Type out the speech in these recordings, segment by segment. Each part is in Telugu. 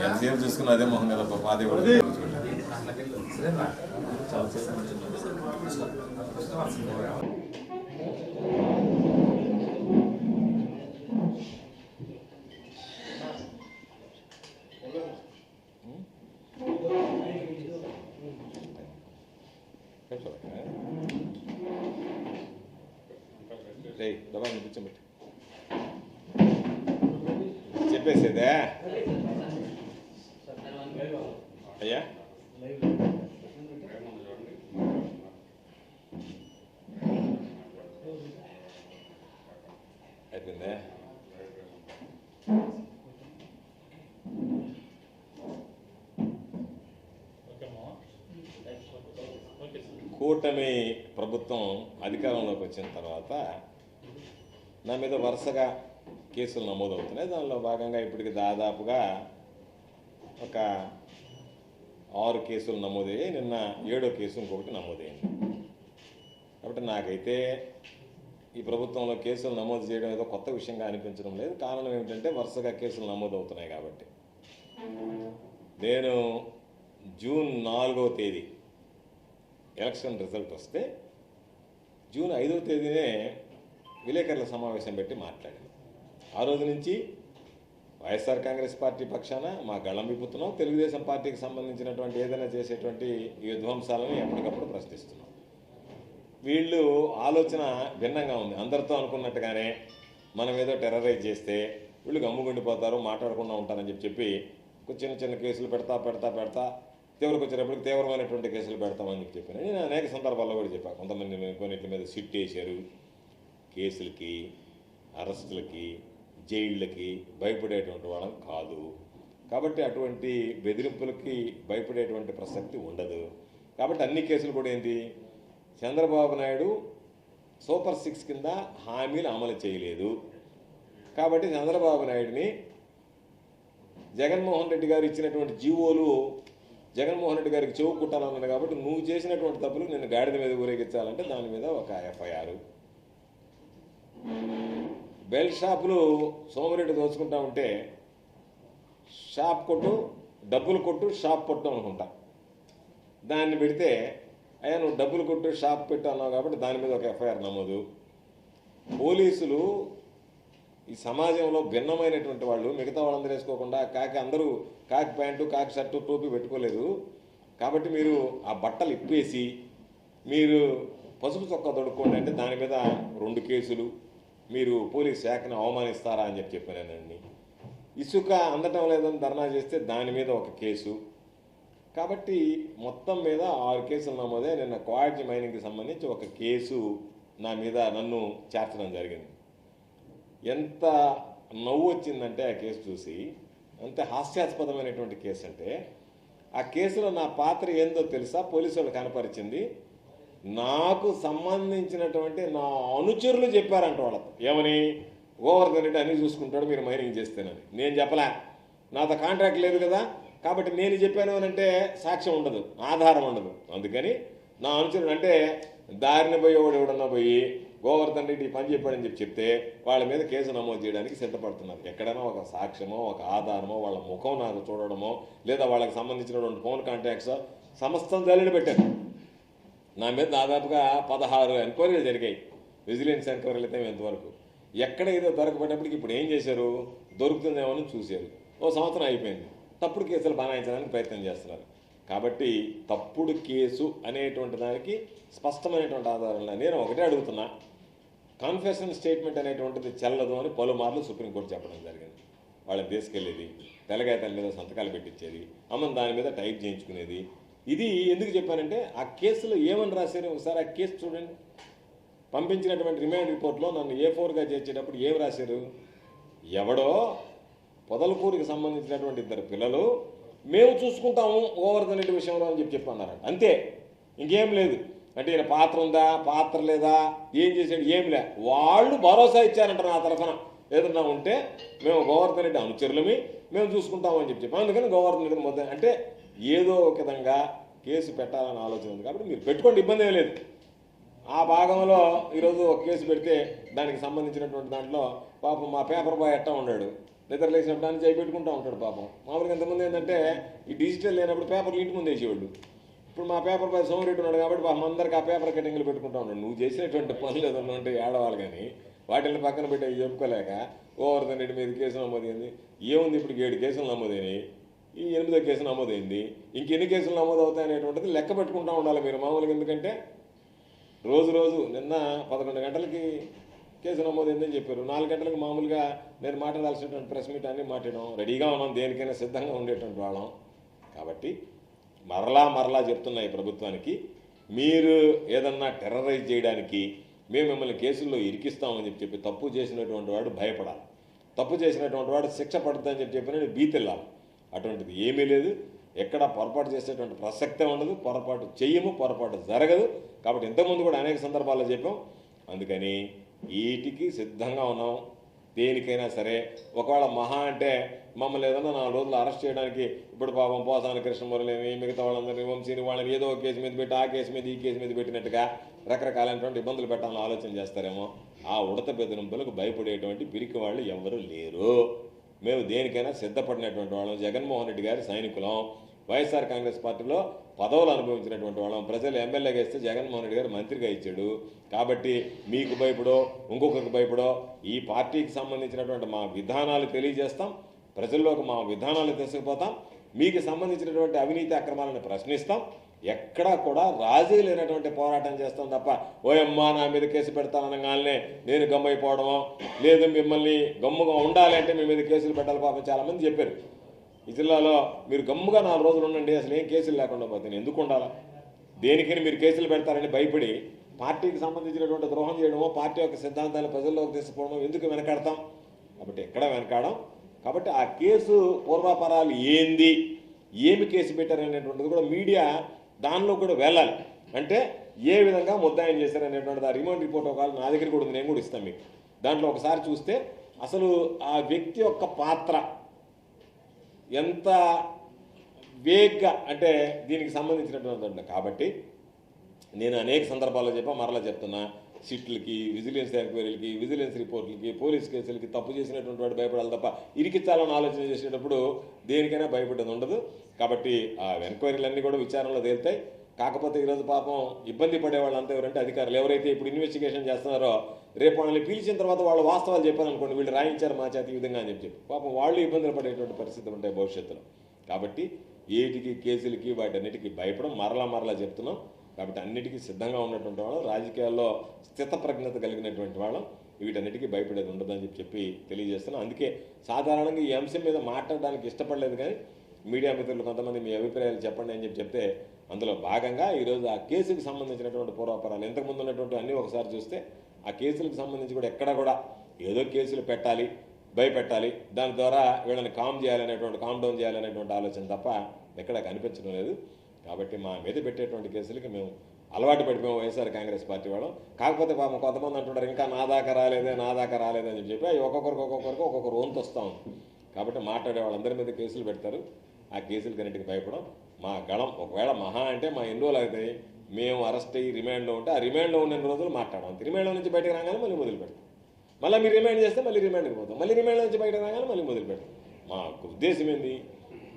ఎంతసేపు చూసుకున్న అదే మొహం పాప అదే కూడా రేయ్ దబా కూర్చోబెట్టి. చెప్పేసేదే? అయ్యా? అయిపోయిందా? కూటమి ప్రభుత్వం అధికారంలోకి వచ్చిన తర్వాత నా మీద వరుసగా కేసులు నమోదవుతున్నాయి. దానిలో భాగంగా ఇప్పటికి దాదాపుగా ఒక ఆరు కేసులు నమోదయ్యాయి. నిన్న ఏడో కేసు ఇంకొకటి నమోదైంది. కాబట్టి నాకైతే ఈ ప్రభుత్వంలో కేసులు నమోదు చేయడం ఏదో కొత్త విషయంగా అనిపించడం లేదు. కారణం ఏమిటంటే వరుసగా కేసులు నమోదవుతున్నాయి కాబట్టి. నేను జూన్ నాలుగవ తేదీ ఎలక్షన్ రిజల్ట్ వస్తే జూన్ ఐదవ తేదీనే విలేకరుల సమావేశం పెట్టి మాట్లాడింది ఆ రోజు నుంచి వైఎస్ఆర్ కాంగ్రెస్ పార్టీ పక్షాన మా గళం విప్పుతున్నాం. తెలుగుదేశం పార్టీకి సంబంధించినటువంటి ఏదైనా చేసేటువంటి ఈ విధ్వంసాలను ఎప్పటికప్పుడు ప్రశ్నిస్తున్నాం. వీళ్ళు ఆలోచన భిన్నంగా ఉంది. అందరితో అనుకున్నట్టుగానే మనం ఏదో టెర్రరైజ్ చేస్తే వీళ్ళు గమ్ముగుండిపోతారు మాట్లాడకుండా ఉంటారని చెప్పి చెప్పి చిన్న చిన్న కేసులు పెడతా పెడతా పెడతా తీవ్రకు వచ్చేటప్పటికి తీవ్రమైనటువంటి కేసులు పెడతామని చెప్పి చెప్పాను నేను అనేక సందర్భాల్లో కూడా చెప్పాను కొంతమంది కొన్నింటి మీద సిట్ వేశారు కేసులకి అరెస్టులకి జైళ్ళకి భయపడేటువంటి వాళ్ళం కాదు. కాబట్టి అటువంటి బెదిరింపులకి భయపడేటువంటి ప్రసక్తి ఉండదు. కాబట్టి అన్ని కేసులు కూడా ఏంటి? చంద్రబాబు నాయుడు సూపర్ సిక్స్ కింద హామీలు అమలు చేయలేదు. కాబట్టి చంద్రబాబు నాయుడిని జగన్మోహన్ రెడ్డి గారు ఇచ్చినటువంటి జీవోలు జగన్మోహన్ రెడ్డి గారికి చెవు కుట్టాలన్నాడు కాబట్టి నువ్వు చేసినటువంటి తప్పులు నేను గాడిద మీద ఊరేగించాలంటే దాని మీద ఒక ఎఫ్ఐఆర్. బెల్ షాపులు సోమరెడ్డి దోచుకుంటా ఉంటే షాప్ కొట్టు డబ్బులు కొట్టు షాప్ కొట్టు అనుకుంటా. దాన్ని పెడితే అయ్యా నువ్వు డబ్బులు కొట్టు షాప్ పెట్టు అన్నావు కాబట్టి దాని మీద ఒక ఎఫ్ఐఆర్ నమోదు. పోలీసులు ఈ సమాజంలో భిన్నమైనటువంటి వాళ్ళు మిగతా వాళ్ళందరూ వేసుకోకుండా కాకి అందరూ కాకి ప్యాంటు కాకి షర్టు టోపీ పెట్టుకోలేదు. కాబట్టి మీరు ఆ బట్టలు ఇప్పేసి మీరు పసుపు చొక్కా తొడుక్కోండి అంటే దాని మీద రెండు కేసులు మీరు పోలీస్ శాఖను అవమానిస్తారా అని చెప్పి చెప్పానండి. ఇసుక అందటం లేదని ధర్నా చేస్తే దాని మీద ఒక కేసు. కాబట్టి మొత్తం మీద ఆరు కేసులు నమోదే నిన్న క్వాలిటీ మైనింగ్కి సంబంధించి ఒక కేసు నా మీద నన్ను చేర్చడం జరిగింది. ఎంత నవ్వు వచ్చిందంటే ఆ కేసు చూసి అంత హాస్యాస్పదమైనటువంటి కేసు అంటే ఆ కేసులో నా పాత్ర ఏందో తెలుసా? పోలీసు వాళ్ళు కనపరిచింది. నాకు సంబంధించినటువంటి నా అనుచరులు చెప్పారంట వాళ్ళతో. ఏమని? గోవర్ధన్ రెడ్డి అన్ని చూసుకుంటాడు మీరు మైనింగ్ చేస్తేనని. నేను చెప్పలే. నాతో కాంట్రాక్ట్ లేదు కదా కాబట్టి నేను చెప్పాను అని అంటే సాక్ష్యం ఉండదు ఆధారం ఉండదు. అందుకని నా అనుచరుడు అంటే దారిని పోయేవాడు ఎవడన్నా పోయి గోవర్ధన్ రెడ్డి పని చెప్పాడని చెప్పి చెప్తే వాళ్ళ మీద కేసు నమోదు చేయడానికి సిద్ధపడుతున్నారు. ఎక్కడైనా ఒక సాక్ష్యమో ఒక ఆధారమో వాళ్ళ ముఖం నాకు చూడడమో లేదా వాళ్ళకి సంబంధించినటువంటి ఫోన్ కాంటాక్ట్స్ సమస్తం జల్లిని పెట్టాను. నా మీద దాదాపుగా పదహారు ఎంక్వైరీలు జరిగాయి. విజిలెన్స్ ఎంక్వైరీలు అయితే ఇంతవరకు. ఎక్కడ ఏదో దొరకబడినప్పటికి ఇప్పుడు ఏం చేశారు? దొరుకుతుందేమో అని చూశారు. ఓ సంవత్సరం అయిపోయింది. తప్పుడు కేసులు బనాయించడానికి ప్రయత్నం చేస్తున్నారు. కాబట్టి తప్పుడు కేసు అనేటువంటి దానికి స్పష్టమైనటువంటి ఆధారంలో నేను ఒకటే అడుగుతున్నా. కన్ఫెషన్ స్టేట్మెంట్ అనేటువంటిది చెల్లదు అని పలుమార్లు సుప్రీంకోర్టు చెప్పడం జరిగింది. వాళ్ళని తీసుకెళ్ళేది తెల్లగాయతల మీద సంతకాలు పెట్టించేది అమ్మని దాని మీద టైప్ చేయించుకునేది ఇది ఎందుకు చెప్పానంటే ఆ కేసులో ఏమని రాశారు. ఒకసారి ఆ కేసు చూడండి. పంపించినటువంటి రిమాండ్ రిపోర్ట్లో నన్ను ఏ ఫోర్గా చేర్చేటప్పుడు ఏం రాశారు? ఎవడో పొదలకూరికి సంబంధించినటువంటి ఇద్దరు పిల్లలు మేము చూసుకుంటాము గోవర్ధన్ రెడ్డి విషయంలో అని చెప్పి చెప్పన్నారు అంతే. ఇంకేం లేదు. అంటే ఈయన పాత్ర ఉందా? పాత్ర లేదా? ఏం చేశాడు? ఏం లే. వాళ్ళు భరోసా ఇచ్చారంట నా తరఫున. ఏదన్నా ఉంటే మేము గోవర్ధన్ రెడ్డి అనుచరులమి. మేము చూసుకుంటామని చెప్పి చెప్పాం. అందుకని గోవర్ధన్ రెడ్డి మొదలు అంటే ఏదో ఒక విధంగా కేసు పెట్టాలని ఆలోచన ఉంది. కాబట్టి మీరు పెట్టుకోండి ఇబ్బంది ఏం లేదు. ఆ భాగంలో ఈరోజు ఒక కేసు పెడితే దానికి సంబంధించినటువంటి దాంట్లో పాపం మా పేపర్ బాయ్ ఎట్టా ఉన్నాడు. నిద్ర లేచినప్పుడు అని చేయి పెట్టుకుంటూ ఉంటాడు పాపం. మామూలుగా ఇంతకుముందు ఏంటంటే ఈ డిజిటల్ లేనప్పుడు పేపర్లు ఇంటి ముందు వేసేవాళ్ళు ఇప్పుడు మా పేపర్ బాయ్ సోమరెడ్డి ఉన్నాడు కాబట్టి పాపం అందరికీ ఆ పేపర్ కటింగ్లు పెట్టుకుంటా ఉన్నాడు. నువ్వు చేసినటువంటి పనులు ఏదన్నా ఉంటే ఏడవాలి కానీ వాటిని పక్కన పెట్టి అవి చెప్పుకోలేక ఓవర్ధన్ రెడ్డి మీద కేసులు నమోదైంది. ఏముంది ఇప్పుడు ఏడు కేసులు నమోదైనాయి? ఈ ఎనిమిదో కేసు నమోదైంది. ఇంకెన్ని కేసులు నమోదు అవుతాయనేటువంటిది లెక్క పెట్టుకుంటూ ఉండాలి మీరు మామూలుగా. ఎందుకంటే రోజు రోజు నిన్న పదకొండు గంటలకి కేసు నమోదైందని చెప్పారు. నాలుగు గంటలకు మామూలుగా నేను మాట్లాడాల్సినటువంటి ప్రెస్ మీట్ అన్ని మాట్లాడడం రెడీగా ఉన్నాం దేనికైనా సిద్ధంగా ఉండేటువంటి వాళ్ళం. కాబట్టి మరలా మరలా చెప్తున్నా ఈ ప్రభుత్వానికి మీరు ఏదన్నా టెర్రరైజ్ చేయడానికి మేము మిమ్మల్ని కేసుల్లో ఇరికిస్తామని చెప్పి చెప్పి తప్పు చేసినటువంటి వాడు భయపడాలి. తప్పు చేసినటువంటి వాడు శిక్ష పడుతుందని చెప్పి చెప్పిన బీతిల్లాలి. అటువంటిది ఏమీ లేదు. ఎక్కడ పొరపాటు చేసేటువంటి ప్రసక్తే ఉండదు. పొరపాటు చెయ్యము పొరపాటు జరగదు. కాబట్టి ఇంతకుముందు కూడా అనేక సందర్భాల్లో చెప్పాం. అందుకని వీటికి సిద్ధంగా ఉన్నాం. దేనికైనా సరే ఒకవేళ మహా అంటే మమ్మల్ని ఏదన్నా నాలుగు రోజులు అరెస్ట్ చేయడానికి ఇప్పుడు పాపం పోసాని కృష్ణమురళిని మిగతా వాళ్ళందరినీ వంశీని వాళ్ళని ఏదో ఒక కేసు మీద పెట్టి ఆ కేసు మీద ఈ కేసు మీద పెట్టినట్టుగా రకరకాలైనటువంటి ఇబ్బందులు పెట్టాలని ఆలోచన చేస్తారేమో. ఆ ఉడత బెదిరింపులకు భయపడేటువంటి పిరికి వాళ్ళు ఎవరు లేరు. మేము దేనికైనా సిద్ధపడినటువంటి వాళ్ళం. జగన్మోహన్ రెడ్డి గారి సైనికులం. వైఎస్ఆర్ కాంగ్రెస్ పార్టీలో పదవులు అనుభవించినటువంటి వాళ్ళం. ప్రజలు ఎమ్మెల్యేగా ఇస్తే జగన్మోహన్ రెడ్డి గారు మంత్రిగా ఇచ్చాడు. కాబట్టి మీకు భయపడో ఇంకొకరికి భయపడో ఈ పార్టీకి సంబంధించినటువంటి మా విధానాలు తెలియజేస్తాం. ప్రజల్లోకి మా విధానాలు తీసుకుపోతాం. మీకు సంబంధించినటువంటి అవినీతి అక్రమాలను ప్రశ్నిస్తాం. ఎక్కడా కూడా రాజీ లేనటువంటి పోరాటం చేస్తాం తప్ప ఓయమ్మా నా మీద కేసు పెడతానగానే నేను గమ్మైపోవడమో లేదు మిమ్మల్ని గమ్ముగా ఉండాలి అంటే మీ మీద కేసులు పెట్టాలి పాపం చాలామంది చెప్పారు. ఈ జిల్లాలో మీరు గమ్ముగా నాలుగు రోజులు ఉండండి అసలు ఏం కేసులు లేకుండా పోతే ఎందుకు ఉండాలా? దేనికని మీరు కేసులు పెడతారని భయపడి పార్టీకి సంబంధించినటువంటి ద్రోహం చేయడమో పార్టీ యొక్క సిద్ధాంతాలు ప్రజల్లోకి తీసుకోవడమో ఎందుకు వెనకాడతాం? కాబట్టి ఎక్కడ వెనకాడం? కాబట్టి ఆ కేసు పూర్వాపరాలు ఏంది? ఏమి కేసు పెట్టారనేటువంటిది కూడా మీడియా దానిలో కూడా వెళ్ళాలి. అంటే ఏ విధంగా ముద్దాయం చేశారనేటువంటిది ఆ రిమాండ్ రిపోర్ట్ ఒకవేళ నా దగ్గర కూడా ఉంది. నేను కూడా ఇస్తాను మీకు. దాంట్లో ఒకసారి చూస్తే అసలు ఆ వ్యక్తి యొక్క పాత్ర ఎంత వేగ్గా అంటే దీనికి సంబంధించినటువంటి కాబట్టి నేను అనేక సందర్భాల్లో చెప్పా మరలా చెప్తున్నా. సిట్లకి విజిలెన్స్ ఎంక్వైరీలకి విజిలెన్స్ రిపోర్ట్లకి పోలీస్ కేసులకి తప్పు చేసినటువంటి వాడు భయపడాలి తప్ప ఇరికిచ్చాలని ఆలోచన చేసేటప్పుడు దేనికైనా భయపడేది ఉండదు. కాబట్టి ఆ ఎంక్వైరీలన్నీ కూడా విచారణలో తేలుతాయి. కాకపోతే ఈరోజు పాపం ఇబ్బంది పడే వాళ్ళంతా ఎవరంటే అధికారులు. ఎవరైతే ఇప్పుడు ఇన్వెస్టిగేషన్ చేస్తున్నారో రేపు వాళ్ళని పిలిచిన తర్వాత వాళ్ళు వాస్తవాలు చెప్పారనుకోండి వీళ్ళు రాయించారు మా చేతి ఈ విధంగా అని చెప్పి. పాపం వాళ్ళు ఇబ్బందులు పడేటువంటి పరిస్థితులు ఉంటాయి భవిష్యత్తులో. కాబట్టి ఏటికి కేసులకి వాటన్నిటికీ భయపడం మరలా మరలా చెప్తున్నాం. కాబట్టి అన్నిటికీ సిద్ధంగా ఉన్నటువంటి వాళ్ళం రాజకీయాల్లో స్థితప్రజ్ఞత కలిగినటువంటి వాళ్ళం. వీటన్నిటికీ భయపడేది ఉండదని చెప్పి చెప్పి తెలియజేస్తున్నాం. అందుకే సాధారణంగా ఈ అంశం మీద మాట్లాడడానికి ఇష్టపడలేదు కానీ మీడియా మిత్రులు కొంతమంది మీ అభిప్రాయాలు చెప్పండి అని చెప్పి చెప్తే అందులో భాగంగా ఈరోజు ఆ కేసుకు సంబంధించినటువంటి పూర్వాపరాలు ఇంతకుముందు ఉన్నటువంటి అన్నీ ఒకసారి చూస్తే ఆ కేసులకు సంబంధించి కూడా ఎక్కడ కూడా ఏదో కేసులు పెట్టాలి భయపెట్టాలి. దాని ద్వారా వీళ్ళని కామ్ చేయాలనేటువంటి కామ్ డౌన్ చేయాలనేటువంటి ఆలోచన తప్ప ఎక్కడ కనిపించడం లేదు. కాబట్టి మా మీద పెట్టేటువంటి కేసులకి మేము అలవాటు పడిపోయాం వైఎస్ఆర్ కాంగ్రెస్ పార్టీ వాళ్ళం. కాకపోతే పాపం కొంతమంది అంటుంటారు ఇంకా నా దాకా రాలేదే నా దాకా రాలేదని చెప్పి అవి ఒక్కొక్కరికి ఒక్కొక్కరికి ఒక్కొక్కరు వంతు వస్తాం. కాబట్టి మాట్లాడే వాళ్ళందరి మీద కేసులు పెడతారు. ఆ కేసులు కన్నిటికి భయపడం మా గళం ఒకవేళ మహా అంటే మా ఎన్ని రోజులు అవుతాయి? మేము అరెస్ట్ అయ్యి రిమాండ్లో ఉంటే ఆ రిమాండ్లో ఉన్న రోజులు మాట్లాడడం రిమాండ్లో నుంచి బయటకు రాగానే మళ్ళీ మొదలు పెడతాం. మళ్ళీ మీరు రిమాండ్ చేస్తే మళ్ళీ రిమాండ్కి పోతాం. మళ్ళీ రిమాండ్ నుంచి బయటకు రాగానే మళ్ళీ మొదలు పెడతాం. మా ఉద్దేశం ఏంది?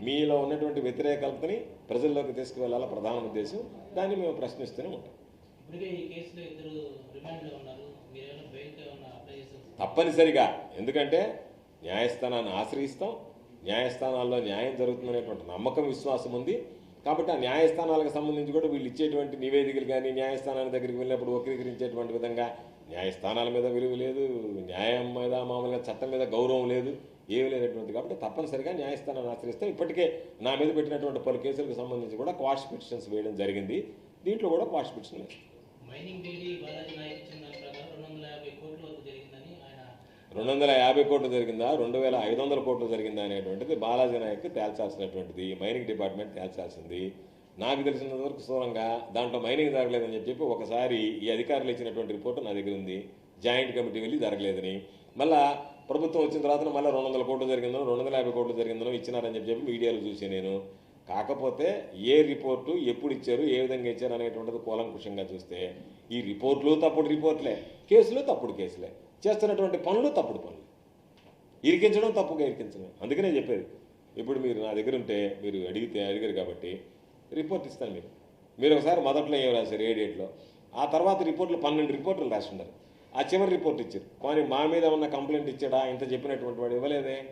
మీలో ఉన్నటువంటి వ్యతిరేకతని ప్రజల్లోకి తీసుకువెళ్ళాల ప్రధాన ఉద్దేశం? దాన్ని మేము ప్రశ్నిస్తూనే ఉంటాం. తప్పనిసరిగా. ఎందుకంటే న్యాయస్థానాన్ని ఆశ్రయిస్తాం. న్యాయస్థానాల్లో న్యాయం జరుగుతుందనేటువంటి నమ్మకం విశ్వాసం ఉంది. కాబట్టి ఆ న్యాయస్థానాలకు సంబంధించి కూడా వీళ్ళు ఇచ్చేటువంటి నివేదికలు కానీ న్యాయస్థానాల దగ్గరికి వెళ్ళినప్పుడు వక్రీకరించేటువంటి విధంగా న్యాయస్థానాల మీద విలువ లేదు. న్యాయం మీద మామూలుగా చట్టం మీద గౌరవం లేదు. ఏమీ లేనటువంటి కాబట్టి తప్పనిసరిగా న్యాయస్థానాన్ని ఆశ్రయిస్తాం ఇప్పటికే నా మీద పెట్టినటువంటి పలు కేసులకు సంబంధించి కూడా క్వాష్ పిటిషన్స్ వేయడం జరిగింది. దీంట్లో కూడా క్వాష్ పిటిషన్ ప్రకారం రెండు వందల యాభై కోట్ల జరిగిందా? రెండు వేల ఐదు వందల కోట్లు జరిగిందా అనేటువంటిది బాలాజీ నాయక్ తేల్చాల్సినటువంటిది మైనింగ్ డిపార్ట్మెంట్ తేల్చాల్సింది. నాకు తెలిసినంత వరకు స్థూలంగా దాంట్లో మైనింగ్ జరగలేదని చెప్పి ఒకసారి ఈ అధికారులు ఇచ్చినటువంటి రిపోర్ట్ నా దగ్గర ఉంది. జాయింట్ కమిటీ వెళ్ళి జరగలేదని. మళ్ళా ప్రభుత్వం వచ్చిన తర్వాత మళ్ళీ రెండు వందల కోట్లు జరిగిందనో రెండు వందల యాభై కోట్లు జరిగిందనో ఇచ్చినారని చెప్పి చెప్పి మీడియాలో చూసి నేను. కాకపోతే ఏ రిపోర్టు ఎప్పుడు ఇచ్చారు ఏ విధంగా ఇచ్చారు అనేటువంటిది కూలంకుషంగా చూస్తే ఈ రిపోర్ట్లు తప్పుడు రిపోర్ట్లే కేసులు తప్పుడు కేసులే. చేస్తున్నటువంటి పనులు తప్పుడు పనులు. ఇరికించడం తప్పుగా ఇరికించడం. అందుకనే చెప్పేది. ఇప్పుడు మీరు నా దగ్గర ఉంటే మీరు అడిగితే అడిగారు కాబట్టి రిపోర్ట్ ఇస్తాను మీరు మీరు ఒకసారి మొదట్లో ఏం రాశారు ఏ డేట్లో? ఆ తర్వాత రిపోర్ట్లు పన్నెండు రిపోర్ట్లు ఉన్నారు. ఆ చివరి రిపోర్ట్ ఇచ్చారు. కానీ మా మీద ఉన్న కంప్లైంట్ ఇచ్చాడా? ఇంత చెప్పినటువంటి వాడు ఇవ్వలేదే.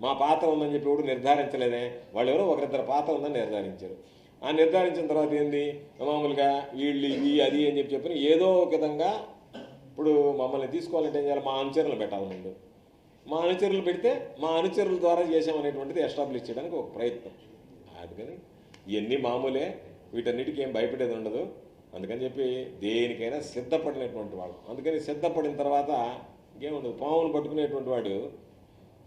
మా పాత్ర ఉందని చెప్పి ఎవడు నిర్ధారించలేదే. వాళ్ళు ఎవరో ఒకరిద్దరు పాత్ర ఉందని నిర్ధారించారు. ఆ నిర్ధారించిన తర్వాత ఏంది? మామూలుగా వీళ్ళు ఇవి అది అని చెప్పి చెప్పిన ఏదో ఒక విధంగా ఇప్పుడు మమ్మల్ని తీసుకోవాలంటే ఏం చేయాలి? మా అనుచరులు పెట్టాలి ముందు. మా అనుచరులు పెడితే మా అనుచరుల ద్వారా చేసామనేటువంటిది ఎస్టాబ్లిష్ చేయడానికి ఒక ప్రయత్నం. అందుకని ఇవన్నీ మామూలే. వీటన్నిటికీ ఏం భయపడేది ఉండదు. అందుకని చెప్పి దేనికైనా సిద్ధపడినటువంటి వాడు. అందుకని సిద్ధపడిన తర్వాత ఇంకేముండదు? పామును పట్టుకునేటువంటి వాడు.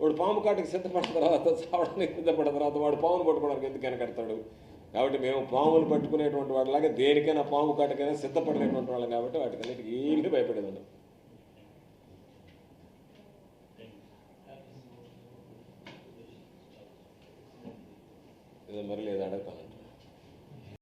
వాడు పాము కాటికి సిద్ధపడిన తర్వాత చావడానికి సిద్ధపడిన తర్వాత వాడు పామును పట్టుకోవడానికి ఎందుకు వెనకడతాడు? కాబట్టి మేము పాములు పట్టుకునేటువంటి వాడిలాగా దేనికైనా పాము కాటికైనా సిద్ధపడినటువంటి వాళ్ళం కాబట్టి వాటికన్నిటికీ ఏమీ భయపడేది ఉండదు. ఏదో మరి లేదు అడుగుతాను.